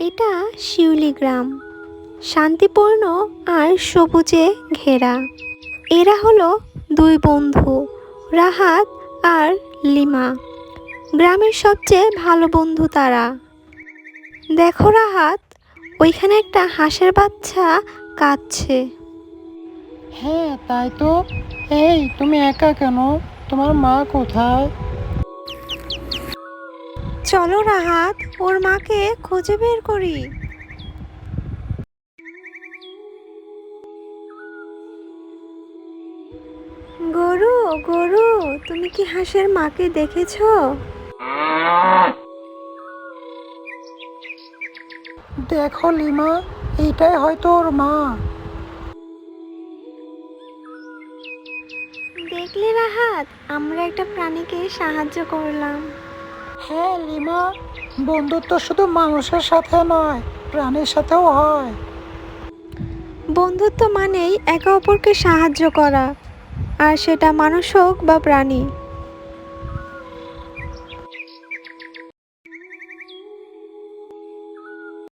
এটা শিউলি গ্রাম। শান্তিপূর্ণ আর সবুজে ঘেরা। এরা হলো দুই বন্ধু, রাহাত আর লিমা। গ্রামের সবচেয়ে ভালো বন্ধু তারা। দেখো রাহাত, ওইখানে একটা হাঁসের বাচ্চা কাঁদছে। হ্যাঁ তাই তো। এই, তুমি একা কেন? তোমার মা কোথায়? চলো রাহাত ওর মাকে খুঁজে বের করি। গরু গরু তুমি কি হাঁসের মাকে দেখেছ? দেখো লিমা এইটাই হয়তো ওর মা। দেখলে রাহাত আমরা একটা প্রাণীকে সাহায্য করলাম। হ্যাঁ লিমা, বন্ধুত্ব শুধু মানুষের সাথে নয়, প্রাণীর সাথেও হয়। বন্ধুত্ব মানেই একে অপরকে সাহায্য করা, আর সেটা মানুষ হোক বা প্রাণী।